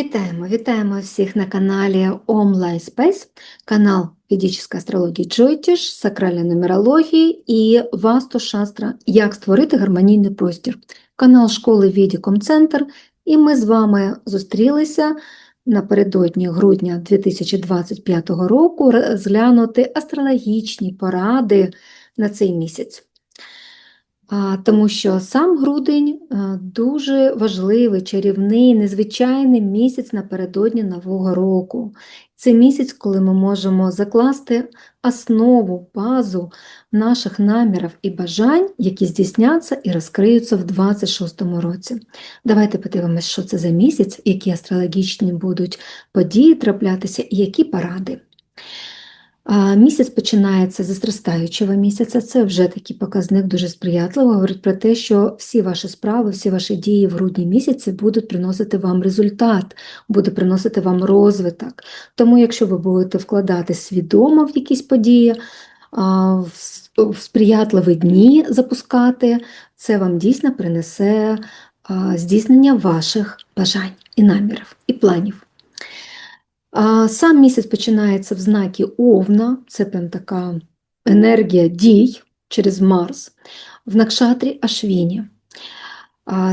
Вітаємо, вітаємо всіх на каналі Online Space, канал Ведической астрології Джойтіш, сакральної нумерології і Васту Шастра Як створити гармонійний простір, канал школи Відіком Центр. І ми з вами зустрілися напередодні грудня 2025 року розглянути астрологічні поради на цей місяць. Тому що сам грудень дуже важливий, чарівний, незвичайний місяць напередодні Нового року. Це місяць, коли ми можемо закласти основу, базу наших намірів і бажань, які здійсняться і розкриються в 26-му році. Давайте подивимось, що це за місяць, які астрологічні будуть події траплятися і які поради. Місяць починається з зростаючого місяця, це вже такий показник дуже сприятливо, говорить про те, що всі ваші справи, всі ваші дії в грудні місяці будуть приносити вам результат, буде приносити вам розвиток. Тому, якщо ви будете вкладати свідомо в якісь події, в сприятливі дні запускати, це вам дійсно принесе здійснення ваших бажань і намірів, і планів. Сам місяць починається в знакі Овна, це прям така енергія дій через Марс, в накшатрі Ашвіні.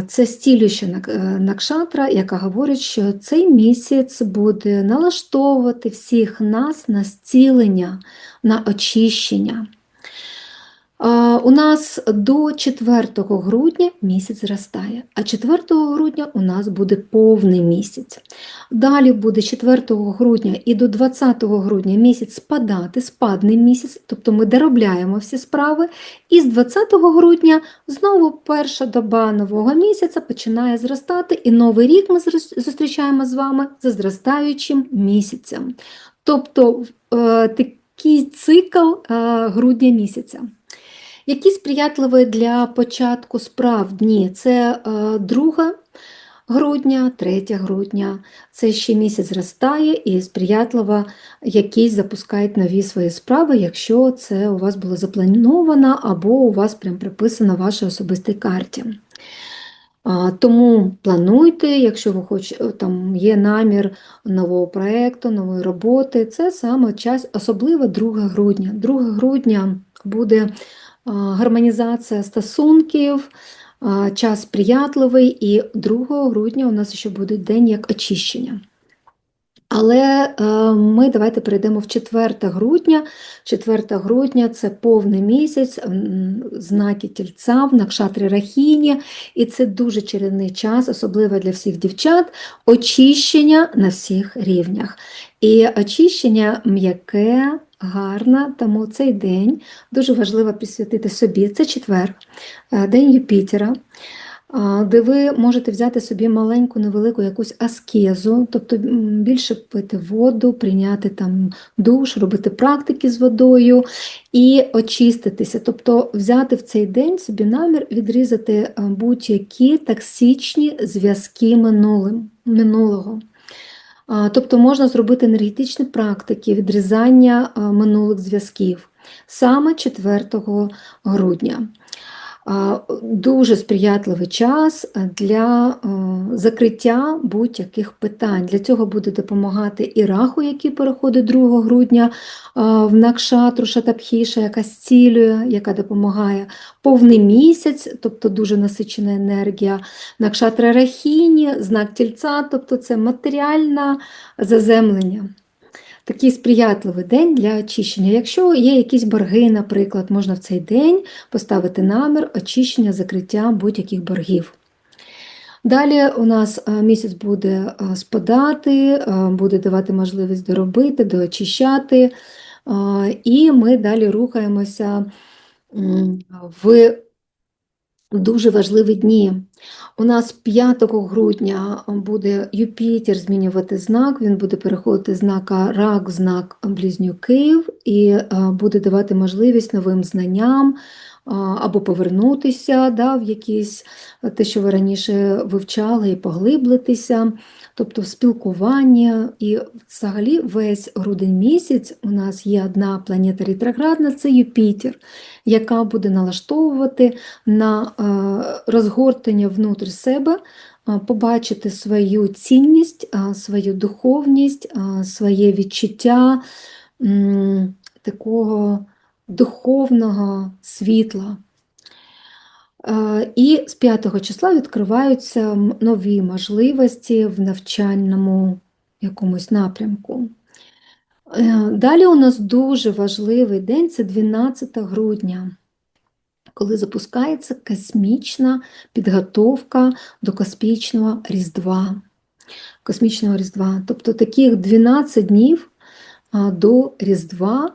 Це стілюща е, накшатра, яка говорить, що цей місяць буде налаштовувати всіх нас на зцілення, на очищення. У нас до 4 грудня місяць зростає, а 4 грудня у нас буде повний місяць. Далі буде 4 грудня і до 20 грудня місяць спадати, спадний місяць, тобто ми доробляємо всі справи. І з 20 грудня знову перша доба нового місяця починає зростати, і новий рік ми зустрічаємо з вами за зростаючим місяцем. Тобто е, такий цикл е, грудня місяця. Які сприятливі для початку справ дні? Це е, 2 грудня, 3 грудня. Це ще місяць зростає і сприятливо якісь запускають нові свої справи, якщо це у вас було заплановано або у вас прям приписано в вашій особистій карті. Тому плануйте, якщо ви хоч, там є намір нового проєкту, нової роботи, це саме час, особливо 2 грудня. 2 грудня буде гармонізація стосунків, час сприятливий, і 2 грудня у нас ще буде день як очищення. Але е, ми давайте перейдемо в 4 грудня. 4 грудня це повний місяць, знаки тільця в накшатрі Рахіні, і це дуже чарівний час, особливо для всіх дівчат, очищення на всіх рівнях. І очищення м'яке, гарне, тому цей день дуже важливо присвятити собі. Це четвер, е, день Юпітера де ви можете взяти собі маленьку, невелику якусь аскезу, тобто більше пити воду, прийняти там душ, робити практики з водою і очиститися. Тобто взяти в цей день собі намір відрізати будь-які токсичні зв'язки минулим, минулого. Тобто можна зробити енергетичні практики відрізання минулих зв'язків саме 4 грудня. Дуже сприятливий час для е, закриття будь-яких питань. Для цього буде допомагати і раху, який переходить 2 грудня е, в Накшатру Шатапхіша, яка зцілює, яка допомагає повний місяць, тобто дуже насичена енергія. Накшатра Рахіні, знак тільця, тобто це матеріальне заземлення. Такий сприятливий день для очищення. Якщо є якісь борги, наприклад, можна в цей день поставити намір очищення, закриття будь-яких боргів. Далі у нас е, місяць буде е, спадати, е, буде давати можливість доробити, доочищати, і ми далі рухаємося в дуже важливі дні. У нас 5 грудня буде Юпітер змінювати знак, він буде переходити знака рак знак близнюків і е, буде давати можливість новим знанням або повернутися да, в якісь е, те, що ви раніше вивчали, і поглиблитися, тобто спілкування. І взагалі весь грудень місяць у нас є одна планета ретроградна, це Юпітер, яка буде налаштовувати на е, розгортання внутрі себе побачити свою цінність, свою духовність, своє відчуття такого духовного світла. Е, І з 5 числа відкриваються нові можливості в навчальному якомусь напрямку. Е, Далі у нас дуже важливий день це 12 грудня, коли запускається космічна підготовка до космічного Різдва. Космічного Різдва. Тобто таких 12 днів до Різдва,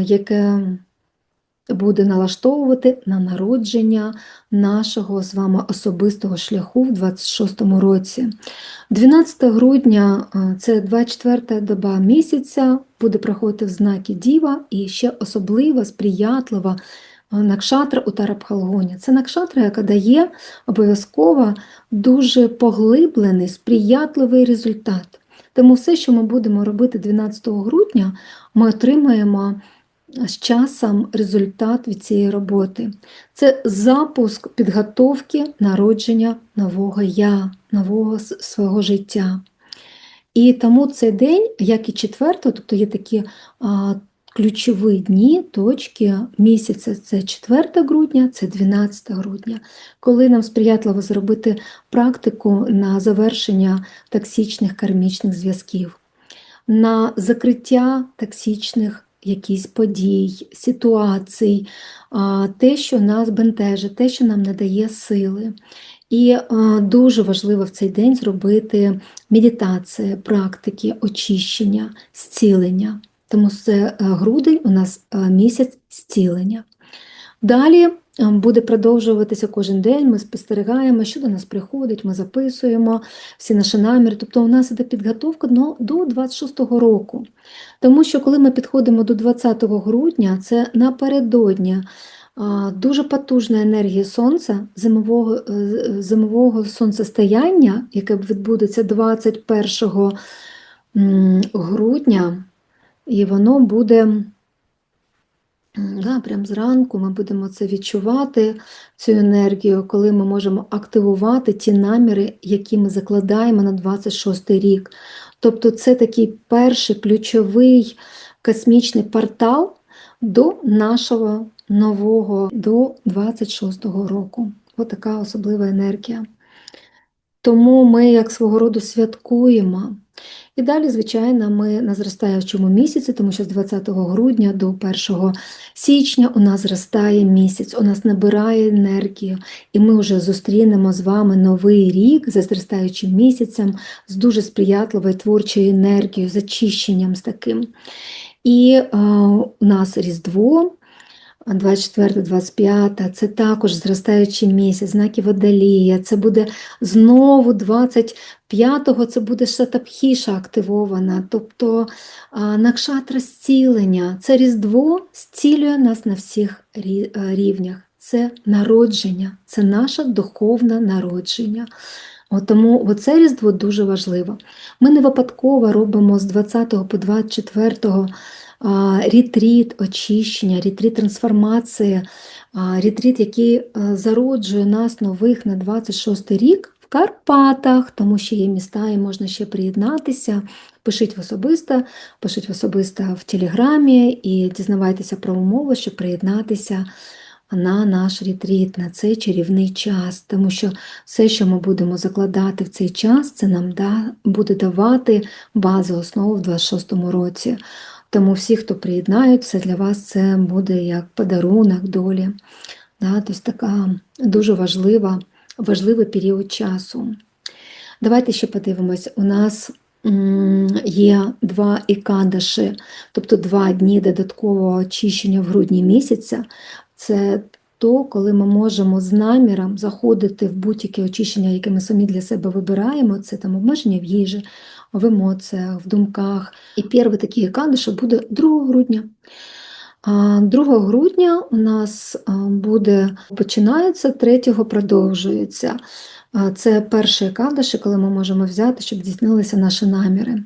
яке буде налаштовувати на народження нашого з вами особистого шляху в 26-му році. 12 грудня це 24 доба місяця, буде проходити в знакі Діва і ще особлива, сприятлива накшатра у Тарабхалгоні. Це накшатра, яка дає обов'язково дуже поглиблений, сприятливий результат. Тому все, що ми будемо робити 12 грудня, ми отримаємо з часом результат від цієї роботи. Це запуск підготовки народження нового я, нового свого життя. І тому цей день, як і четвертого, тобто є такі а, ключові дні, точки місяця це 4 грудня, це 12 грудня, коли нам сприятливо зробити практику на завершення токсичних кармічних зв'язків, на закриття токсичних якісь подій, ситуацій, те, що нас бентежить, те, що нам не дає сили. І е, дуже важливо в цей день зробити медитації, практики, очищення, зцілення. Тому це е, грудень у нас е, місяць зцілення. Далі буде продовжуватися кожен день. Ми спостерігаємо, що до нас приходить, ми записуємо всі наші наміри. Тобто у нас іде підготовка до, до 26-го року. Тому що коли ми підходимо до 20 грудня, це напередодні дуже потужна енергія сонця, зимового, е, зимового сонцестояння, яке відбудеться 21 грудня, і воно буде. Да, прям зранку ми будемо це відчувати, цю енергію, коли ми можемо активувати ті наміри, які ми закладаємо на 26 рік. Тобто це такий перший ключовий космічний портал до нашого нового, до 26-го року. Ось така особлива енергія. Тому ми як свого роду святкуємо. І далі, звичайно, ми на зростаючому місяці, тому що з 20 грудня до 1 січня у нас зростає місяць, у нас набирає енергію, і ми вже зустрінемо з вами новий рік за зростаючим місяцем, з дуже сприятливою творчою енергією, з очищенням з таким. І е, у нас Різдво. 24-25, це також зростаючий місяць, знаки Водолія, це буде знову 25-го, це буде Шатапхіша активована, тобто накшатра зцілення. Це Різдво зцілює нас на всіх е, рівнях. Це народження, це наше духовне народження. От тому оце Різдво дуже важливо. Ми не випадково робимо з 20 по 24 а, ретріт очищення, ретріт трансформації, ретріт, який е, зароджує нас нових на 26 рік в Карпатах, тому що є міста і можна ще приєднатися. Пишіть в особисто, пишіть в особисто в Телеграмі і дізнавайтеся про умови, щоб приєднатися на наш ретріт, на цей чарівний час, тому що все, що ми будемо закладати в цей час, це нам да, буде давати базу основу в 26-му році. Тому всі, хто приєднаються, для вас це буде як подарунок долі. Да, тобто така дуже важлива, важливий період часу. Давайте ще подивимось. У нас є два ікадаші, тобто два дні додаткового очищення в грудні місяця. Це то, коли ми можемо з наміром заходити в будь-яке очищення, яке ми самі для себе вибираємо, це там обмеження в їжі, в емоціях, в думках. І перший такий кадиш буде 2 грудня. 2 грудня у нас буде починається, 3 продовжується. Це перший кадиш, коли ми можемо взяти, щоб здійснилися наші наміри.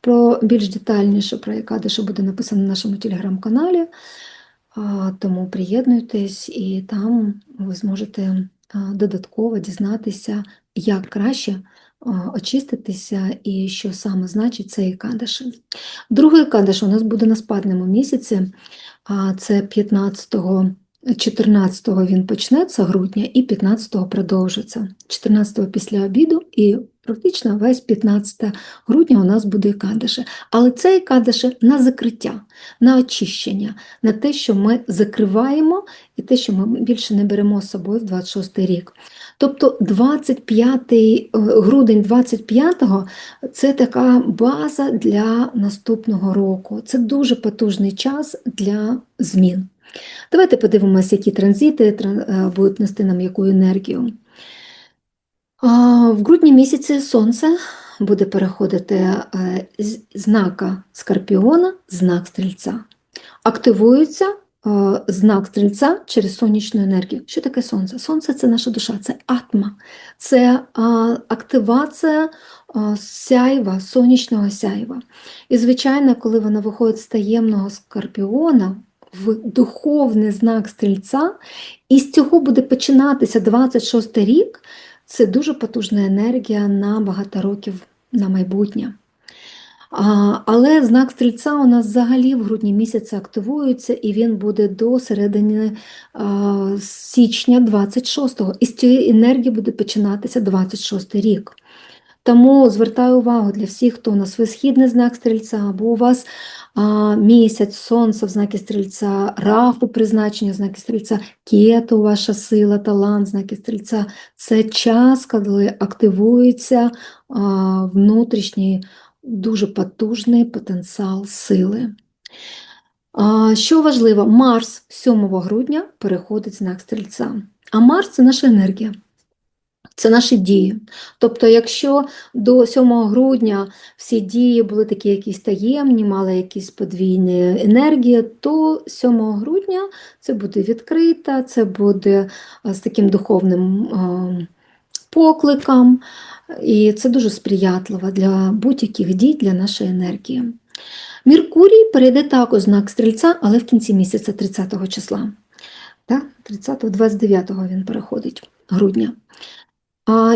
Про більш детальніше про кадиші буде написано на нашому телеграм-каналі. Тому приєднуйтесь і там ви зможете додатково дізнатися як краще очиститися і що саме значить цей кадиш. Другий кадиш у нас буде на спадному місяці, це 15-го 14-го він почнеться грудня і 15-го продовжиться. 14-го після обіду і практично весь 15 грудня у нас буде кадиші. Але це кадиші на закриття, на очищення, на те, що ми закриваємо і те, що ми більше не беремо з собою в 26 рік. Тобто 25 е, грудень 25-го це така база для наступного року. Це дуже потужний час для змін. Давайте подивимося, які транзити е, будуть нести нам яку енергію. В грудні місяці Сонце буде переходити е, з знака Скорпіона, знак Стрільця. Активується е, знак Стрільця через сонячну енергію. Що таке Сонце? Сонце це наша душа, це атма, це активація сяйва, сонячного сяйва. І, звичайно, коли вона виходить з таємного скорпіона, в духовний знак стрільця, і з цього буде починатися 26 рік. Це дуже потужна енергія на багато років на майбутнє. Але знак стрільця у нас взагалі в грудні місяці активується, і він буде до середини січня 26-го. І з цієї енергії буде починатися 26 й рік. Тому звертаю увагу для всіх, хто у нас висхідний знак стрільця, або у вас місяць, сонце в знакі стрільця, рафу призначення знаки стрільця, кету, ваша сила, талант, знаки стрільця. Це час, коли активується внутрішній дуже потужний потенціал сили. Що важливо, Марс 7 грудня переходить знак стрільця. А Марс це наша енергія. Це наші дії. Тобто, якщо до 7 грудня всі дії були такі якісь таємні, мали якісь подвійні енергії, то 7 грудня це буде відкрита, це буде з таким духовним покликом, і це дуже сприятливо для будь-яких дій для нашої енергії. Меркурій перейде також знак стрільця, але в кінці місяця 30 числа. 30-29 він переходить грудня.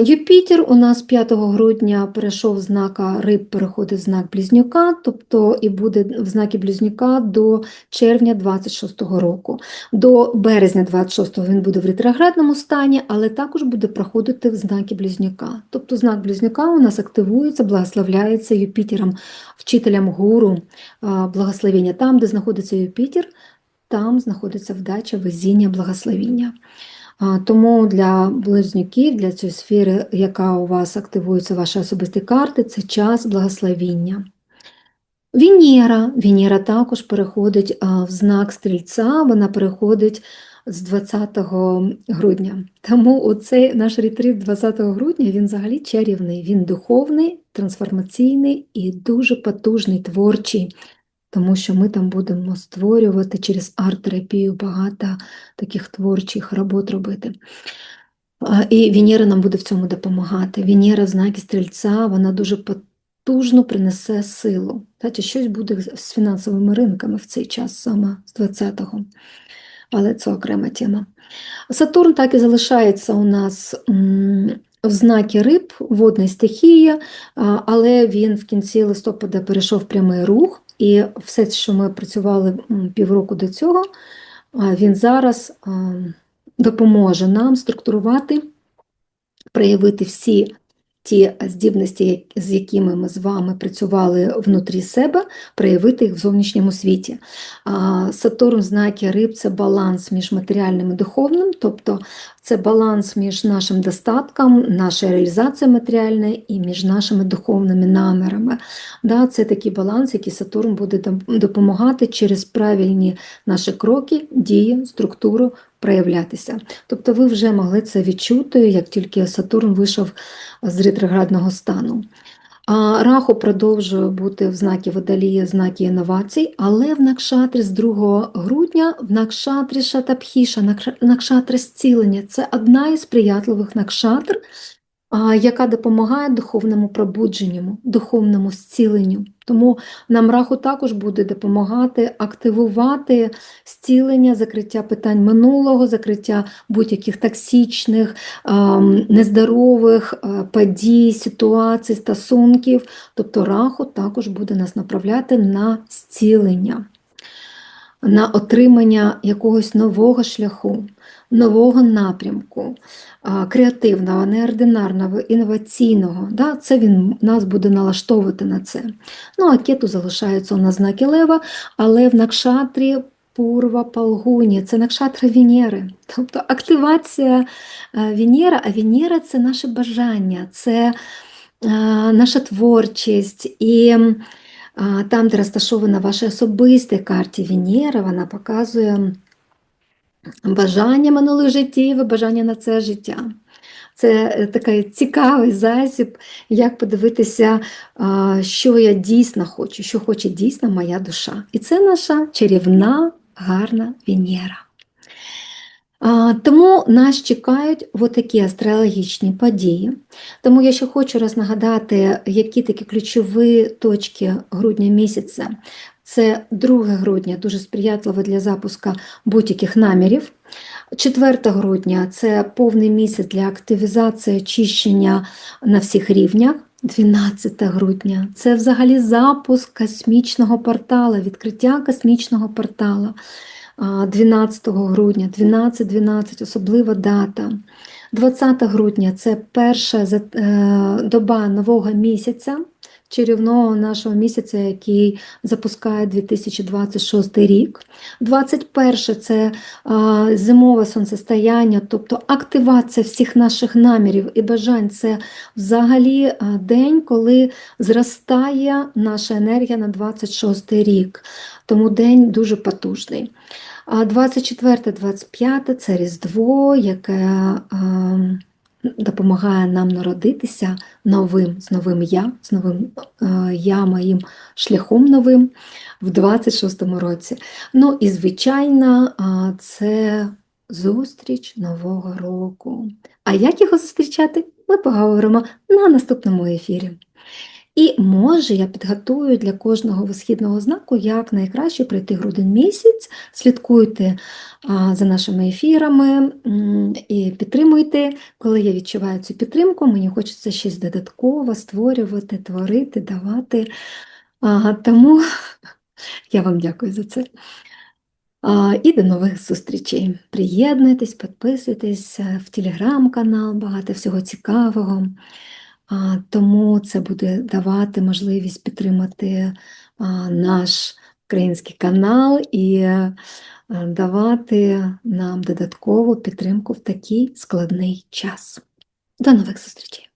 Юпітер у нас 5 грудня перейшов з знака риб, переходить в знак Близнюка, тобто і буде в знакі Близнюка до червня 26-го року. До березня 26-го він буде в ретроградному стані, але також буде проходити в знакі Близнюка. Тобто знак Близнюка у нас активується, благословляється Юпітером, вчителем гуру благословення. Там, де знаходиться Юпітер, там знаходиться вдача, везіння, благословіння. Тому для близнюків, для цієї сфери, яка у вас активується ваші особисті карти, це час благословіння. Венера. Венера також переходить в знак стрільця, вона переходить з 20 грудня. Тому оцей наш ретрит 20 грудня він взагалі чарівний, він духовний, трансформаційний і дуже потужний, творчий тому що ми там будемо створювати через арт-терапію багато таких творчих робот робити. І Венера нам буде в цьому допомагати. Венера, знаки стрільця, вона дуже потужно принесе силу. Тобто щось буде з фінансовими ринками в цей час, саме з 20-го. Але це окрема тема. Сатурн так і залишається у нас в знакі риб, водної стихії, але він в кінці листопада перейшов прямий рух. І все, що ми працювали півроку до цього, він зараз допоможе нам структурувати, проявити всі ті здібності, з якими ми з вами працювали внутрі себе, проявити їх в зовнішньому світі. Сатурн, знаки риб це баланс між матеріальним і духовним, тобто це баланс між нашим достатком, наша реалізація матеріальна і між нашими духовними намірами. Да, Це такий баланс, який Сатурн буде допомагати через правильні наші кроки, дії, структуру проявлятися. Тобто ви вже могли це відчути, як тільки Сатурн вийшов з ретроградного стану. Раху продовжує бути в знакі водолія, знакі інновацій, але в Накшатрі з 2 грудня в Накшатрі Шатапхіша, Накшатри зцілення. Це одна із приятливих накшатр, яка допомагає духовному пробудженню, духовному зціленню. Тому нам раху також буде допомагати активувати зцілення, закриття питань минулого, закриття будь-яких токсичних, нездорових подій, ситуацій, стосунків. Тобто раху також буде нас направляти на зцілення, на отримання якогось нового шляху, нового напрямку, креативного, неординарного, інноваційного. Да? Це він нас буде налаштовувати на це. Ну, а кету залишається у нас знаки лева, але в накшатрі Пурва Палгуні, це накшатра Венери. Тобто активація е, Венера, а Венера це наше бажання, це е, наша творчість. І там, де розташована ваша особиста карті Венера, вона показує бажання минулих життів і бажання на це життя. Це е, такий цікавий засіб, як подивитися, що я дійсно хочу, що хоче дійсно моя душа. І це наша чарівна, гарна Венера. Тому нас чекають такі астрологічні події. Тому я ще хочу раз нагадати, які такі ключові точки грудня місяця. Це 2 грудня, дуже сприятливо для запуска будь-яких намірів. 4 грудня це повний місяць для активізації очищення на всіх рівнях. 12 грудня це взагалі запуск космічного портала, відкриття космічного портала. 12 грудня, 12-12, особлива дата. 20 грудня це перша е, доба нового місяця чарівного нашого місяця, який запускає 2026 рік. 21 це зимове сонцестояння, тобто активація всіх наших намірів і бажань. Це взагалі день, коли зростає наша енергія на 26 рік. Тому день дуже потужний. А 24-25 це Різдво, яке допомагає нам народитися новим, з новим я, з новим е, я моїм шляхом новим в 26-му році. Ну і, звичайно, це зустріч Нового року. А як його зустрічати? Ми поговоримо на наступному ефірі. І може я підготую для кожного висхідного знаку як найкраще пройти грудень місяць. Слідкуйте за нашими ефірами і підтримуйте. Коли я відчуваю цю підтримку, мені хочеться щось додатково створювати, творити, давати. Тому я вам дякую за це. І до нових зустрічей. Приєднуйтесь, підписуйтесь в телеграм-канал, багато всього цікавого. Тому це буде давати можливість підтримати наш український канал і е, давати нам додаткову підтримку в такий складний час. До нових зустрічей!